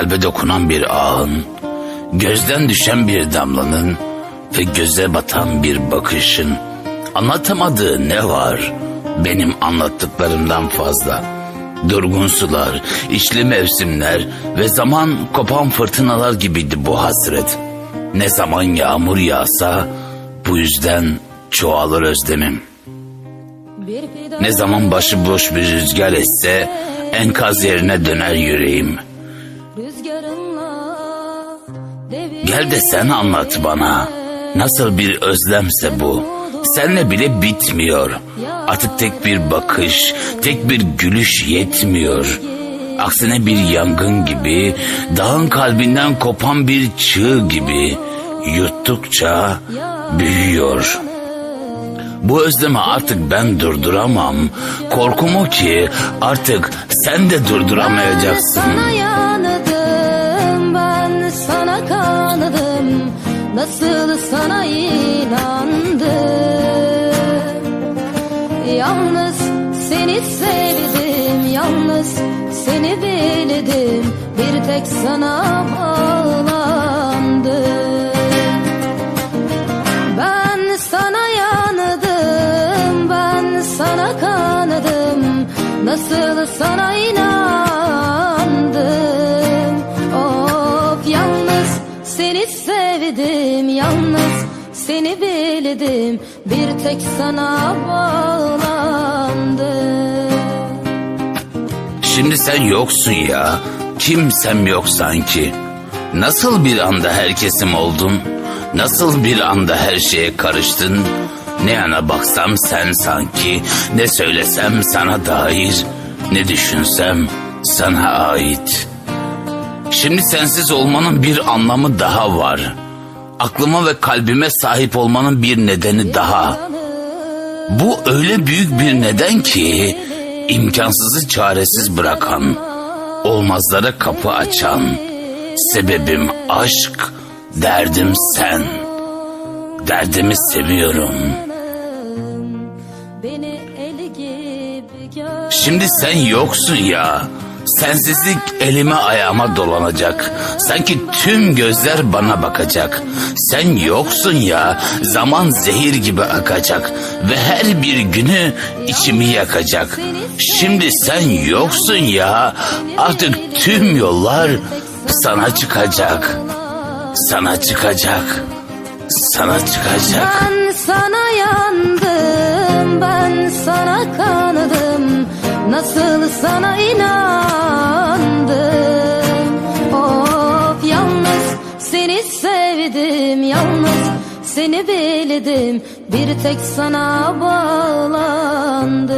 kalbe dokunan bir ağın, gözden düşen bir damlanın ve göze batan bir bakışın anlatamadığı ne var benim anlattıklarımdan fazla. Durgun sular, içli mevsimler ve zaman kopan fırtınalar gibiydi bu hasret. Ne zaman yağmur yağsa bu yüzden çoğalır özlemim. Ne zaman başıboş bir rüzgar esse enkaz yerine döner yüreğim. Gel de sen anlat bana. Nasıl bir özlemse bu. Senle bile bitmiyor. Artık tek bir bakış, tek bir gülüş yetmiyor. Aksine bir yangın gibi, dağın kalbinden kopan bir çığ gibi yuttukça büyüyor. Bu özlemi artık ben durduramam. Korkum o ki artık sen de durduramayacaksın. Nasıl sana inandım? Yalnız seni sevdim Yalnız seni bildim. Bir tek sana bağlandım. Ben sana yandım, ben sana kanadım Nasıl sana inandım seni sevdim, yalnız seni bildim Bir tek sana bağlandım Şimdi sen yoksun ya. Kimsem yok sanki. Nasıl bir anda herkesim oldun? Nasıl bir anda her şeye karıştın? Ne yana baksam sen sanki, ne söylesem sana dair, ne düşünsem sana ait. Şimdi sensiz olmanın bir anlamı daha var. Aklıma ve kalbime sahip olmanın bir nedeni daha. Bu öyle büyük bir neden ki imkansızı çaresiz bırakan, olmazlara kapı açan, sebebim aşk, derdim sen. Derdimi seviyorum. Şimdi sen yoksun ya. Sensizlik elime ayağıma dolanacak. Sanki tüm gözler bana bakacak. Sen yoksun ya. Zaman zehir gibi akacak. Ve her bir günü içimi yakacak. Şimdi sen yoksun ya. Artık tüm yollar sana çıkacak. Sana çıkacak. Sana çıkacak. Ben sana yandım, ben sana kanadım Nasıl sana inandım sevdim, yalnız seni bildim Bir tek sana bağlandım